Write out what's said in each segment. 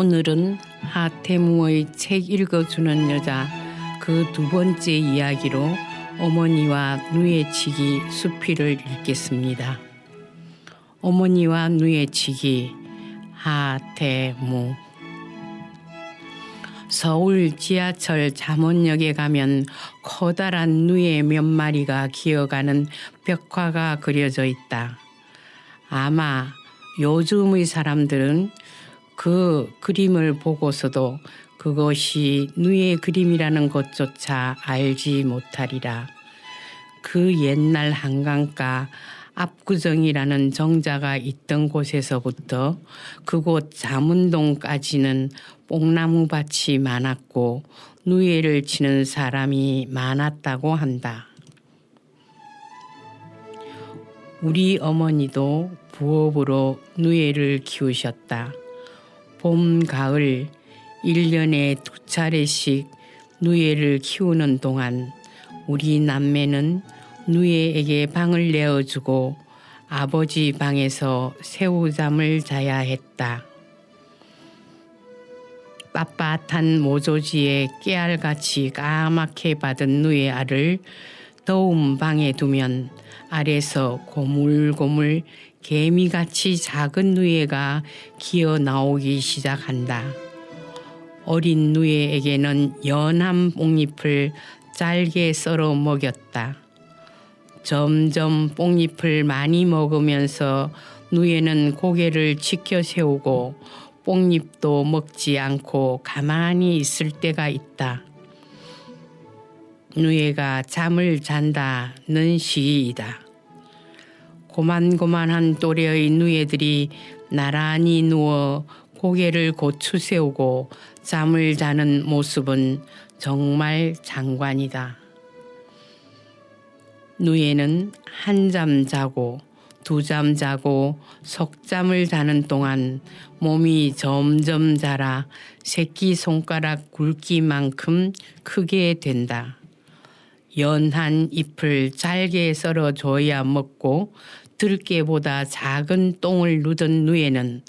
오늘은 하태무의 책 읽어주는 여자 그 두 번째 이야기로 어머니와 누에치기 수필을 읽겠습니다. 어머니와 누에치기 하태무 서울 지하철 잠원역에 가면 커다란 누에 몇 마리가 기어가는 벽화가 그려져 있다. 아마 요즘의 사람들은 그 그림을 보고서도 그것이 누의 그림이라는 것조차 알지 못하리라. 그 옛날 한강가 압구정이라는 정자가 있던 곳에서부터 그곳 자문동까지는 뽕나무 밭이 많았고 누에를 치는 사람이 많았다고 한다. 우리 어머니도 부업으로 누에를 키우셨다. 봄, 가을, 1년에 두 차례씩 누에를 키우는 동안 우리 남매는 누에에게 방을 내어주고 아버지 방에서 새우잠을 자야 했다. 빳빳한 모조지에 깨알같이 까맣게 받은 누에 알을 더운 방에 두면 아래서 고물고물 개미같이 작은 누에가 기어 나오기 시작한다. 어린 누에에게는 연한 뽕잎을 짧게 썰어 먹였다. 점점 뽕잎을 많이 먹으면서 누에는 고개를 치켜 세우고 뽕잎도 먹지 않고 가만히 있을 때가 있다. 누에가 잠을 잔다는 시이다. 고만고만한 또래의 누에들이 나란히 누워 고개를 고추 세우고 잠을 자는 모습은 정말 장관이다. 누에는 한잠 자고 두 잠 자고 석잠을 자는 동안 몸이 점점 자라 새끼 손가락 굵기만큼 크게 된다. 연한 잎을 잘게 썰어 줘야 먹고 들깨보다 작은 똥을 누던 누에는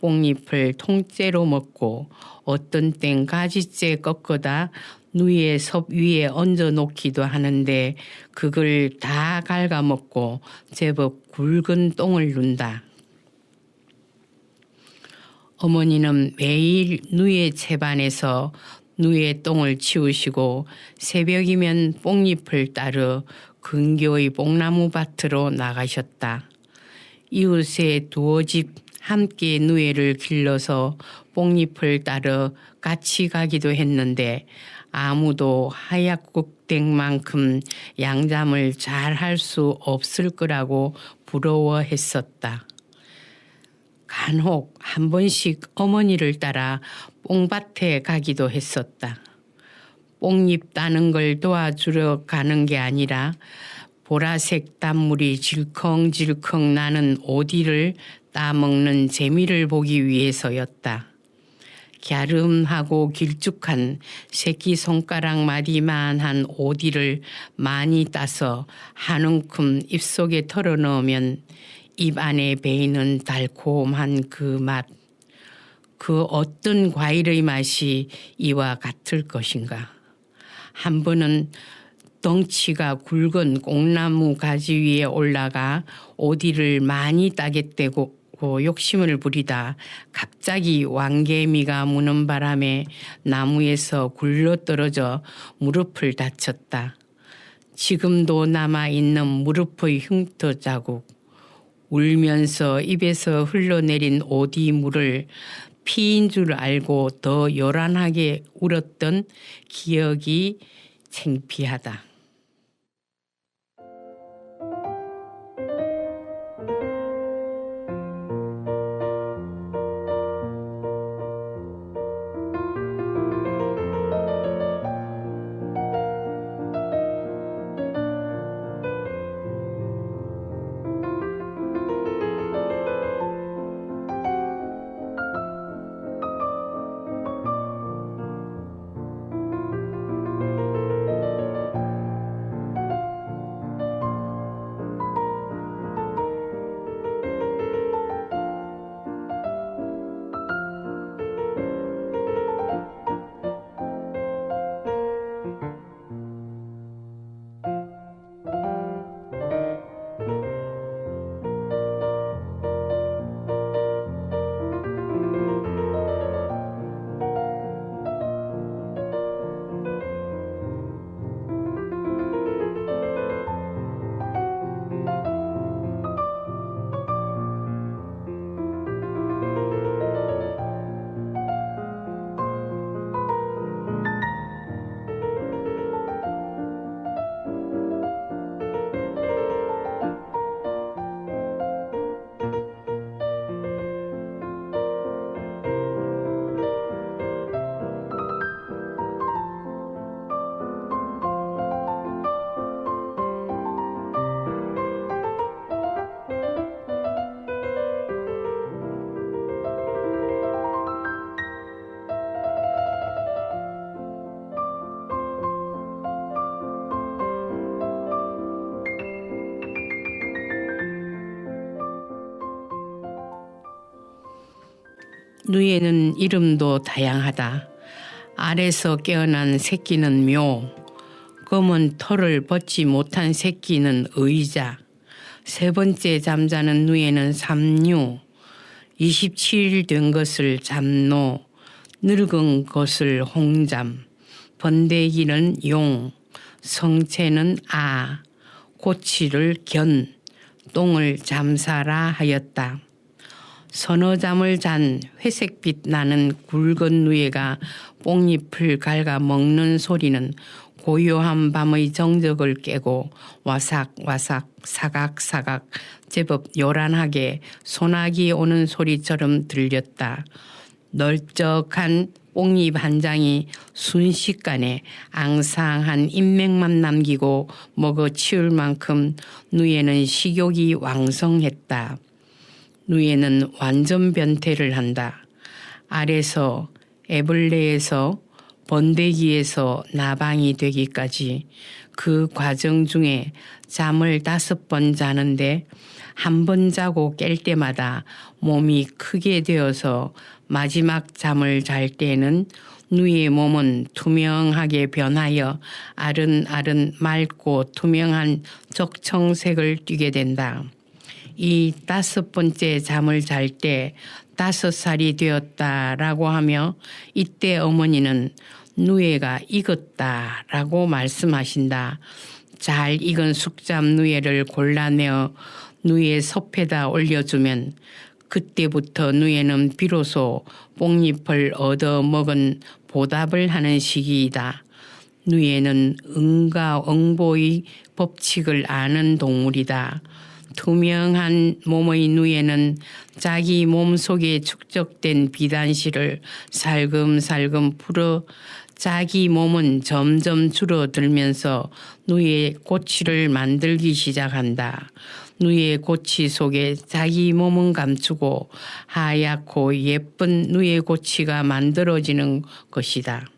뽕잎을 통째로 먹고 어떤 땐 가지째 꺾어다 누이의 섭 위에 얹어 놓기도 하는데 그걸 다 갉아먹고 제법 굵은 똥을 눈다. 어머니는 매일 누이의 채반에서 누이의 똥을 치우시고 새벽이면 뽕잎을 따르 근교의 뽕나무 밭으로 나가셨다. 이웃의 두어 집 함께 누에를 길러서 뽕잎을 따르 같이 가기도 했는데 아무도 하얗국댁만큼 양잠을 잘 할 수 없을 거라고 부러워했었다. 간혹 한 번씩 어머니를 따라 뽕밭에 가기도 했었다. 뽕잎 따는 걸 도와주러 가는 게 아니라 보라색 단물이 질컹질컹 나는 오디를 따먹는 재미를 보기 위해서였다. 갸름하고 길쭉한 새끼 손가락 마디만한 오디를 많이 따서 한 움큼 입속에 털어넣으면 입 안에 배이는 달콤한 그 맛, 그 어떤 과일의 맛이 이와 같을 것인가. 한 번은 덩치가 굵은 꽁나무 가지 위에 올라가 오디를 많이 따겠대고 욕심을 부리다 갑자기 왕개미가 무는 바람에 나무에서 굴러 떨어져 무릎을 다쳤다. 지금도 남아 있는 무릎의 흉터 자국. 울면서 입에서 흘러내린 오디 물을 피인 줄 알고 더 요란하게 울었던 기억이 창피하다. 누에는 이름도 다양하다. 알에서 깨어난 새끼는 묘, 검은 털을 벗지 못한 새끼는 의자, 세 번째 잠자는 누에는 삼류, 27일 된 것을 잠노, 늙은 것을 홍잠, 번데기는 용, 성체는 아, 고치를 견, 똥을 잠사라 하였다. 서너 잠을 잔 회색빛 나는 굵은 누에가 뽕잎을 갉아 먹는 소리는 고요한 밤의 정적을 깨고 와삭와삭 사각사각 제법 요란하게 소나기 오는 소리처럼 들렸다. 널쩍한 뽕잎 한 장이 순식간에 앙상한 인맥만 남기고 먹어 치울 만큼 누에는 식욕이 왕성했다. 누에는 완전 변태를 한다. 알에서 애벌레에서 번데기에서 나방이 되기까지 그 과정 중에 잠을 다섯 번 자는데 한 번 자고 깰 때마다 몸이 크게 되어서 마지막 잠을 잘 때는 누이의 몸은 투명하게 변하여 아른아른 맑고 투명한 적청색을 띠게 된다. 이 다섯 번째 잠을 잘 때 다섯 살이 되었다라고 하며 이때 어머니는 누에가 익었다라고 말씀하신다. 잘 익은 숙잠 누에를 골라내어 누에 섭에다 올려주면 그때부터 누에는 비로소 뽕잎을 얻어 먹은 보답을 하는 시기이다. 누에는 응가 응보의 법칙을 아는 동물이다. 투명한 몸의 누에는 자기 몸 속에 축적된 비단실을 살금살금 풀어 자기 몸은 점점 줄어들면서 누의 꼬치를 만들기 시작한다. 누의 고치 속에 자기 몸은 감추고 하얗고 예쁜 누의 고치가 만들어지는 것이다.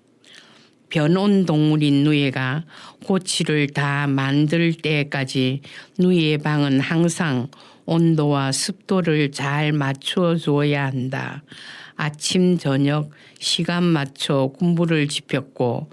변온 동물인 누에가 고치를 다 만들 때까지 누이의 방은 항상 온도와 습도를 잘 맞추어 주어야 한다. 아침 저녁 시간 맞춰 군부를 지폈고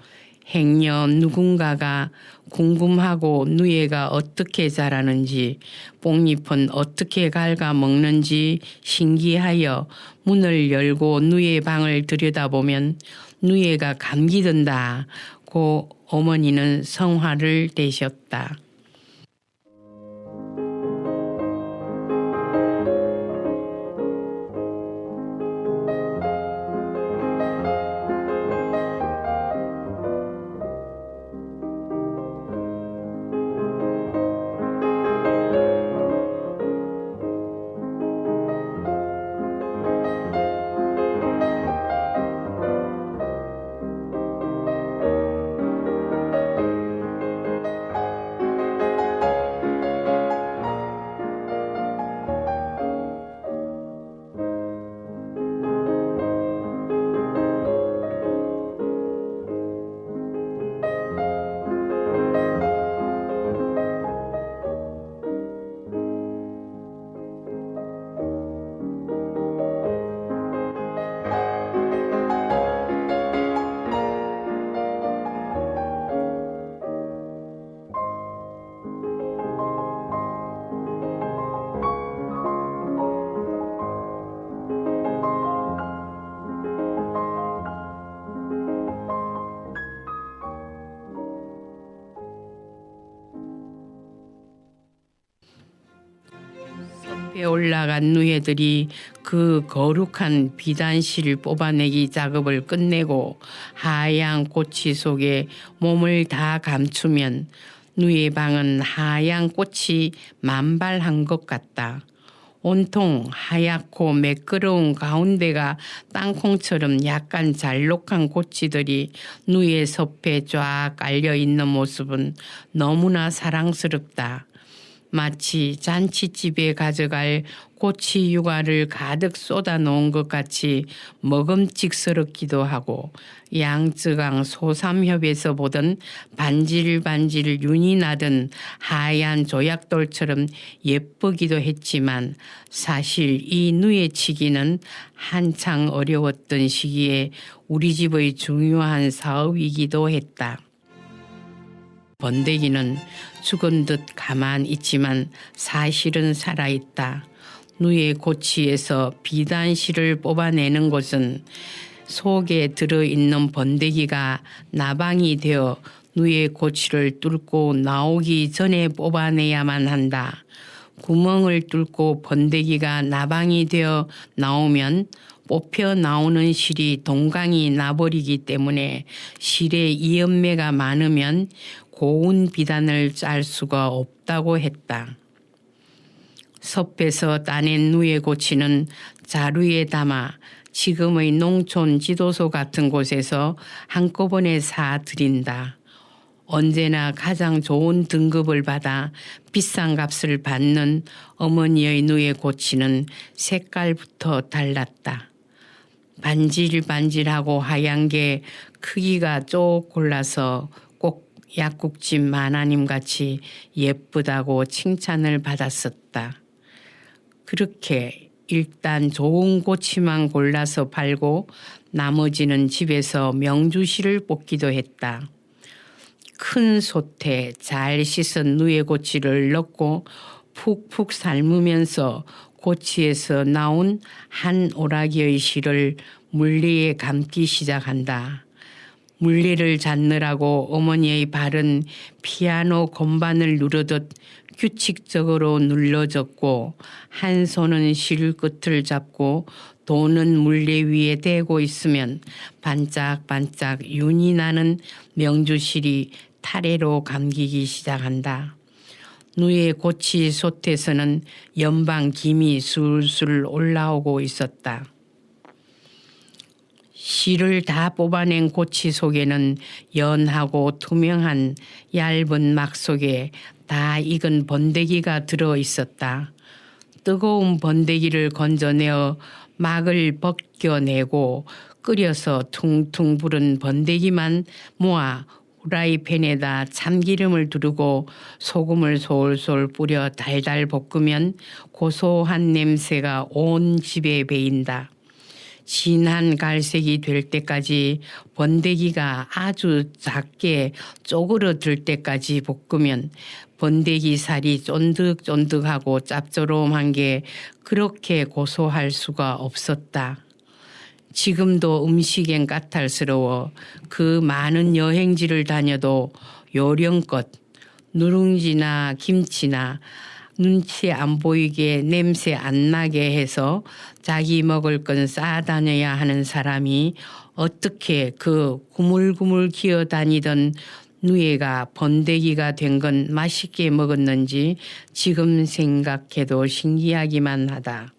행여 누군가가 궁금하고 누에가 어떻게 자라는지 뽕잎은 어떻게 갉아 먹는지 신기하여 문을 열고 누의 방을 들여다보면 누에가 감기 든다 고 어머니는 성화를 내셨다. 올라간 누에들이 그 거룩한 비단실을 뽑아내기 작업을 끝내고 하얀 꽃이 속에 몸을 다 감추면 누의 방은 하얀 꽃이 만발한 것 같다. 온통 하얗고 매끄러운 가운데가 땅콩처럼 약간 잘록한 고치들이 누의 섭에 쫙 깔려 있는 모습은 너무나 사랑스럽다. 마치 잔치집에 가져갈 꼬치 육아를 가득 쏟아 놓은 것 같이 먹음직스럽기도 하고 양쯔강 소삼협에서 보던 반질반질 윤이 나던 하얀 조약돌처럼 예쁘기도 했지만 사실 이 누에치기는 한창 어려웠던 시기에 우리 집의 중요한 사업이기도 했다. 번데기는 죽은 듯 가만 있지만 사실은 살아있다. 누에 고치에서 비단실을 뽑아내는 것은 속에 들어있는 번데기가 나방이 되어 누에 고치를 뚫고 나오기 전에 뽑아내야만 한다. 구멍을 뚫고 번데기가 나방이 되어 나오면 뽑혀 나오는 실이 동강이 나버리기 때문에 실에 이연매가 많으면 고운 비단을 짤 수가 없다고 했다. 섭에서 따낸 누에 고치는 자루에 담아 지금의 농촌 지도소 같은 곳에서 한꺼번에 사 드린다. 언제나 가장 좋은 등급을 받아 비싼 값을 받는 어머니의 누에 고치는 색깔부터 달랐다. 반질반질하고 하얀 게 크기가 쪽 골라서 꼭 약국집 마나님 같이 예쁘다고 칭찬을 받았었다. 그렇게 일단 좋은 고치만 골라서 팔고 나머지는 집에서 명주실을 뽑기도 했다. 큰 솥에 잘 씻은 누에고치를 넣고 푹푹 삶으면서 고치에서 나온 한 오라기의 실을 물리에 감기 시작한다. 물리를 잡느라고 어머니의 발은 피아노 건반을 누르듯 규칙적으로 눌러졌고 한 손은 실 끝을 잡고 도는 물레 위에 대고 있으면 반짝반짝 윤이 나는 명주실이 타래로 감기기 시작한다. 누에 고치 솥에서는 연방 김이 술술 올라오고 있었다. 실을 다 뽑아낸 고치 속에는 연하고 투명한 얇은 막 속에 다 익은 번데기가 들어 있었다. 뜨거운 번데기를 건져내어 막을 벗겨내고 끓여서 퉁퉁 부른 번데기만 모아 후라이팬에다 참기름을 두르고 소금을 솔솔 뿌려 달달 볶으면 고소한 냄새가 온 집에 배인다. 진한 갈색이 될 때까지 번데기가 아주 작게 쪼그러들 때까지 볶으면 번데기 살이 쫀득쫀득하고 짭조름한 게 그렇게 고소할 수가 없었다. 지금도 음식엔 까탈스러워 그 많은 여행지를 다녀도 요령껏 누룽지나 김치나 눈치 안 보이게 냄새 안 나게 해서 자기 먹을 건 싸다녀야 하는 사람이 어떻게 그 구물구물 기어 다니던 누에가 번데기가 된 건 맛있게 먹었는지 지금 생각해도 신기하기만 하다.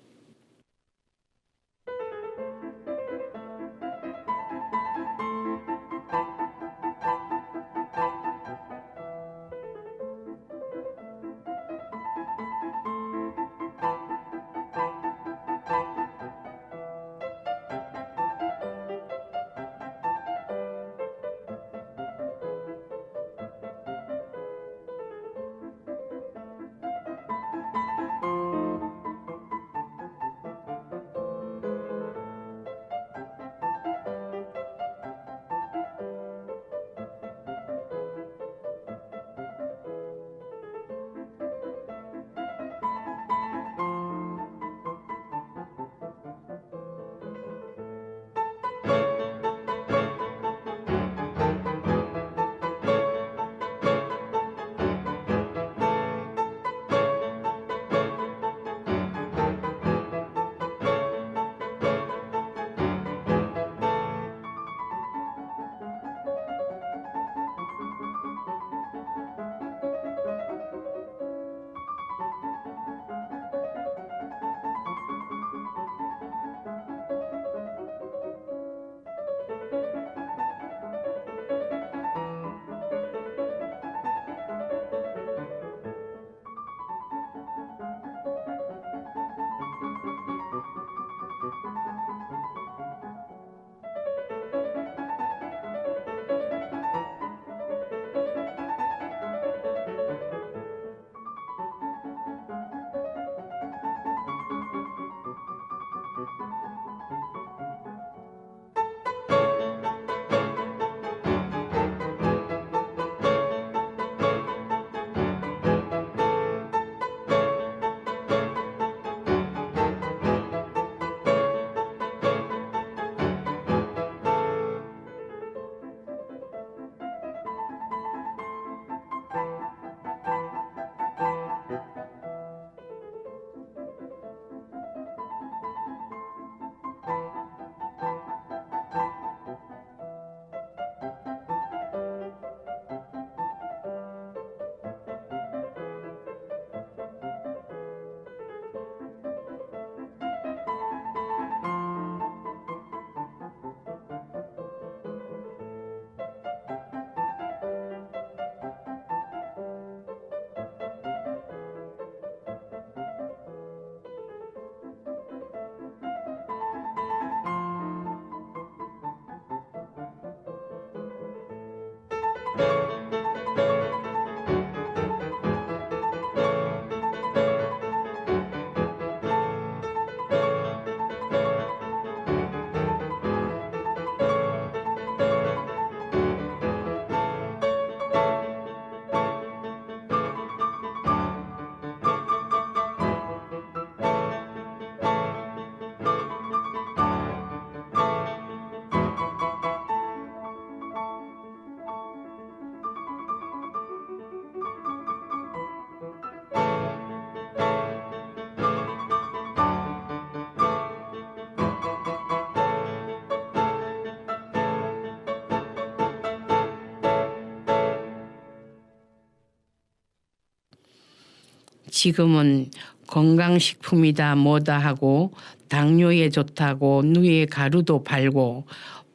지금은 건강식품이다 뭐다 하고 당뇨에 좋다고 누에 가루도 팔고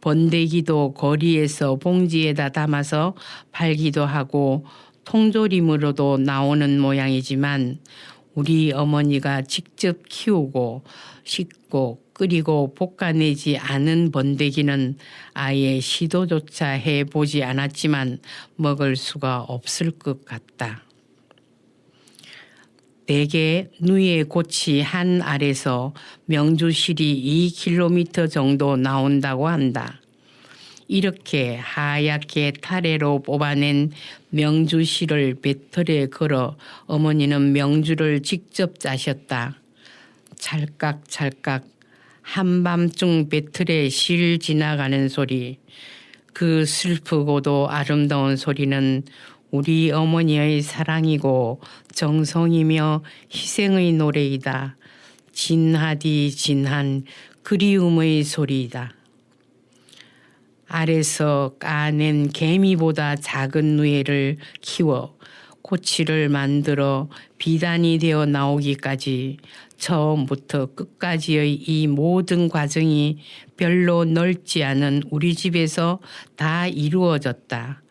번데기도 거리에서 봉지에다 담아서 팔기도 하고 통조림으로도 나오는 모양이지만 우리 어머니가 직접 키우고 씻고 끓이고 볶아내지 않은 번데기는 아예 시도조차 해보지 않았지만 먹을 수가 없을 것 같다. 대개 누이의 꽃이 한 알에서 명주실이 2km 정도 나온다고 한다. 이렇게 하얗게 타래로 뽑아낸 명주실을 배틀에 걸어 어머니는 명주를 직접 짜셨다. 찰깍찰깍 한밤중 배틀에 실 지나가는 소리. 그 슬프고도 아름다운 소리는 우리 어머니의 사랑이고 정성이며 희생의 노래이다. 진하디 진한 그리움의 소리이다. 알에서 까낸 개미보다 작은 누에를 키워 꼬치를 만들어 비단이 되어 나오기까지 처음부터 끝까지의 이 모든 과정이 별로 넓지 않은 우리 집에서 다 이루어졌다.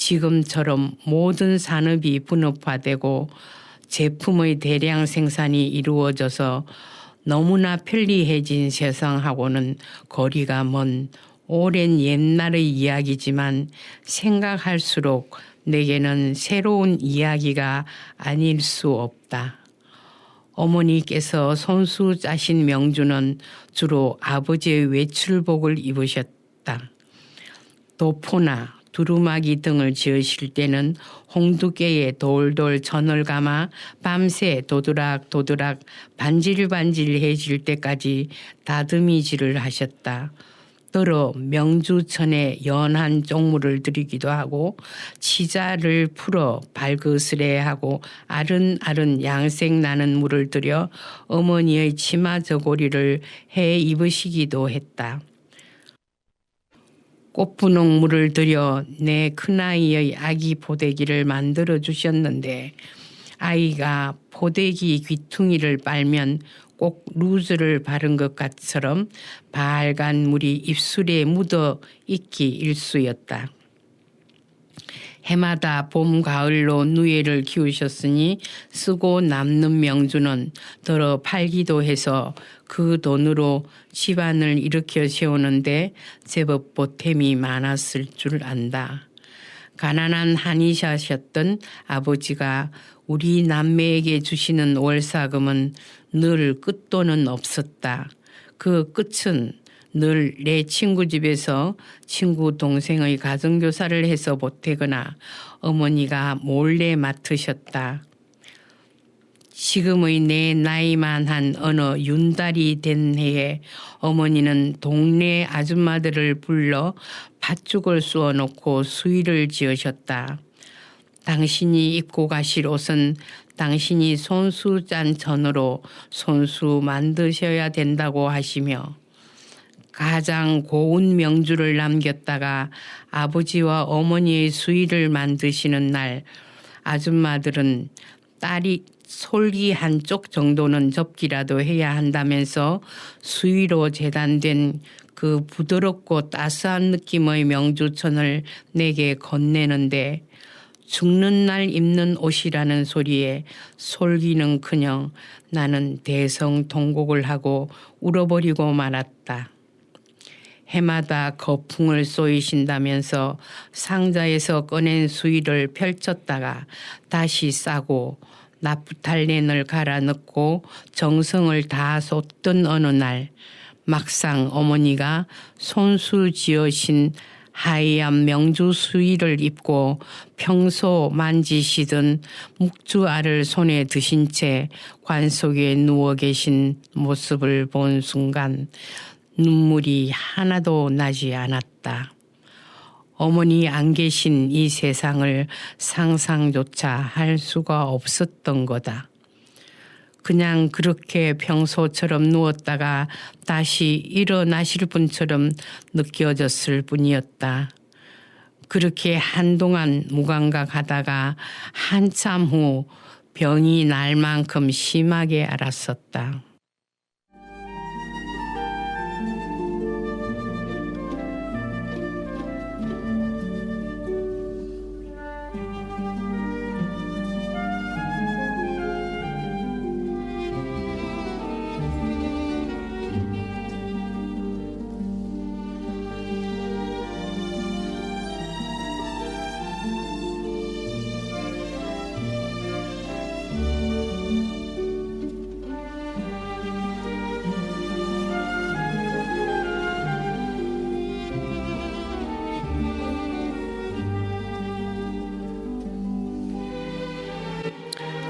지금처럼 모든 산업이 분업화되고 제품의 대량 생산이 이루어져서 너무나 편리해진 세상하고는 거리가 먼 오랜 옛날의 이야기지만 생각할수록 내게는 새로운 이야기가 아닐 수 없다. 어머니께서 손수 짜신 명주는 주로 아버지의 외출복을 입으셨다. 도포나 두루마기 등을 지으실 때는 홍두깨에 돌돌 전을 감아 밤새 도드락 도드락 반질반질해질 때까지 다듬이질을 하셨다. 더러 명주천에 연한 쪽물을 들이기도 하고 치자를 풀어 발그스레 하고 아른아른 양색 나는 물을 들여 어머니의 치마 저고리를 해 입으시기도 했다. 꽃분홍물을 들여 내 큰아이의 아기 포대기를 만들어 주셨는데 아이가 포대기 귀퉁이를 빨면 꼭 루즈를 바른 것 같처럼 빨간 물이 입술에 묻어 있기 일쑤였다. 해마다 봄, 가을로 누에를 키우셨으니 쓰고 남는 명주는 더러 팔기도 해서 그 돈으로 집안을 일으켜 세우는데 제법 보탬이 많았을 줄 안다. 가난한 한의사셨던 아버지가 우리 남매에게 주시는 월사금은 늘 끝도는 없었다. 그 끝은 늘 내 친구 집에서 친구 동생의 가정교사를 해서 보태거나 어머니가 몰래 맡으셨다. 지금의 내 나이만 한 어느 윤달이 된 해에 어머니는 동네 아줌마들을 불러 팥죽을 쏘아 놓고 수의를 지으셨다. 당신이 입고 가실 옷은 당신이 손수 짠 전으로 손수 만드셔야 된다고 하시며 가장 고운 명주를 남겼다가 아버지와 어머니의 수의를 만드시는 날 아줌마들은 딸이 솔기 한쪽 정도는 접기라도 해야 한다면서 수위로 재단된 그 부드럽고 따스한 느낌의 명주천을 내게 건네는데 죽는 날 입는 옷이라는 소리에 솔기는커녕 나는 대성통곡을 하고 울어버리고 말았다. 해마다 거풍을 쏘이신다면서 상자에서 꺼낸 수위를 펼쳤다가 다시 싸고 나프탈렌을 갈아 넣고 정성을 다 쏟던 어느 날 막상 어머니가 손수 지으신 하얀 명주 수의를 입고 평소 만지시던 묵주알을 손에 드신 채 관 속에 누워 계신 모습을 본 순간 눈물이 하나도 나지 않았다. 어머니 안 계신 이 세상을 상상조차 할 수가 없었던 거다. 그냥 그렇게 평소처럼 누웠다가 다시 일어나실 분처럼 느껴졌을 뿐이었다. 그렇게 한동안 무감각하다가 한참 후 병이 날 만큼 심하게 알았었다.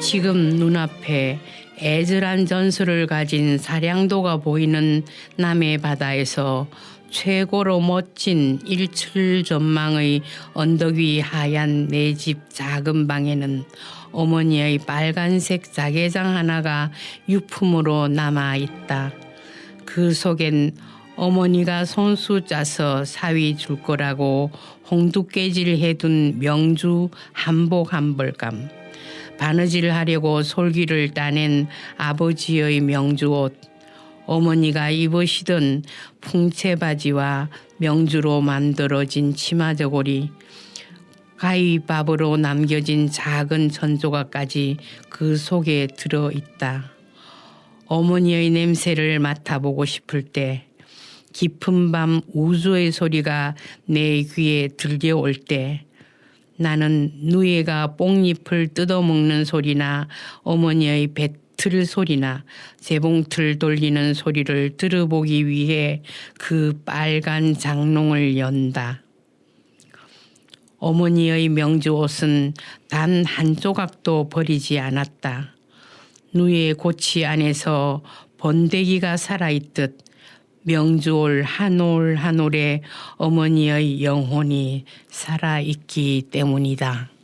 지금 눈앞에 애절한 전술을 가진 사량도가 보이는 남해 바다에서 최고로 멋진 일출 전망의 언덕 위 하얀 내 집 작은 방에는 어머니의 빨간색 자개장 하나가 유품으로 남아 있다. 그 속엔 어머니가 손수 짜서 사위 줄 거라고 홍두깨질 해둔 명주 한복 한 벌감. 바느질 하려고 솔기를 따낸 아버지의 명주옷, 어머니가 입으시던 풍채 바지와 명주로 만들어진 치마 저고리, 가위밥으로 남겨진 작은 전조각까지 그 속에 들어 있다. 어머니의 냄새를 맡아보고 싶을 때, 깊은 밤 우주의 소리가 내 귀에 들려올 때, 나는 누에가 뽕잎을 뜯어먹는 소리나 어머니의 배틀 소리나 재봉틀 돌리는 소리를 들어보기 위해 그 빨간 장롱을 연다. 어머니의 명주 옷은 단 한 조각도 버리지 않았다. 누의 고치 안에서 번데기가 살아있듯 명주올 한올 한 올에 어머니의 영혼이 살아있기 때문이다.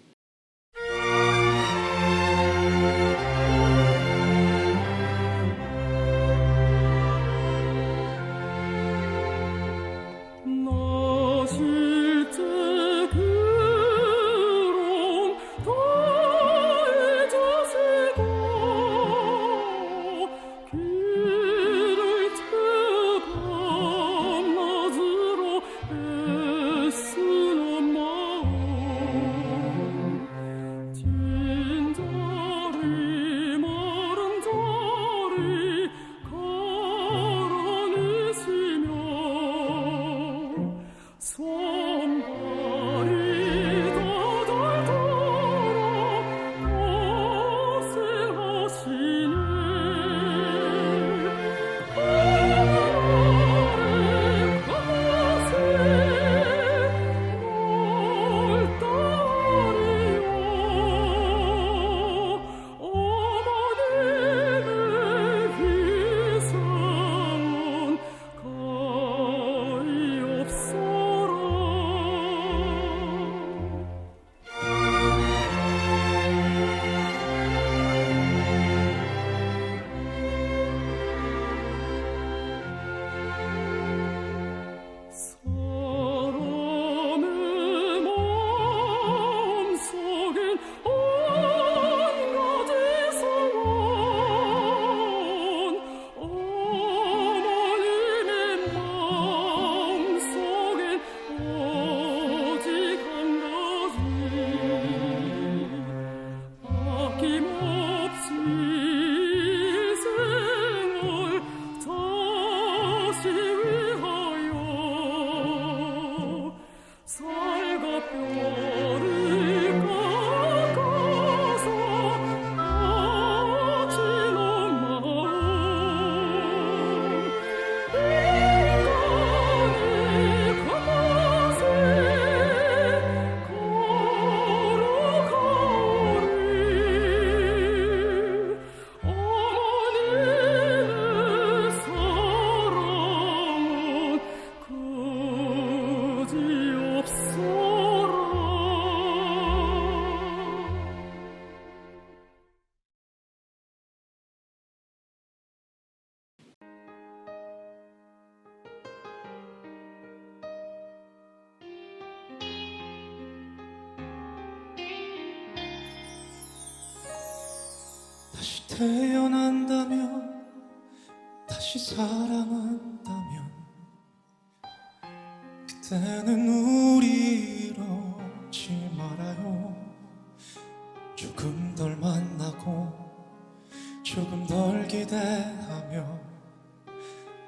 덜 기대하며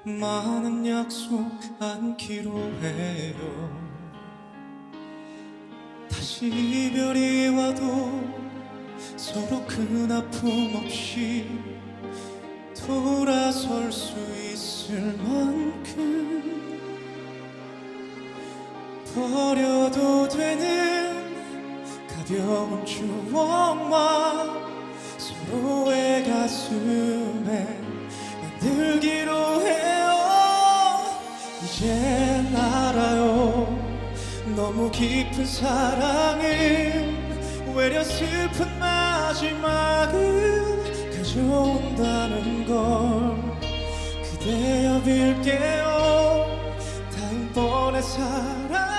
많은 약속 안기로 해요. 다시 이별이 와도 서로 큰 아픔 없이 돌아설 수 있을 만큼 버려도 되는 가벼운 추억만 서로의 가슴에 만들기로 해요. 이젠 알아요. 너무 깊은 사랑은 외려 슬픈 마지막을 가져온다는 걸 그대여 빌게요. 다음번에 사랑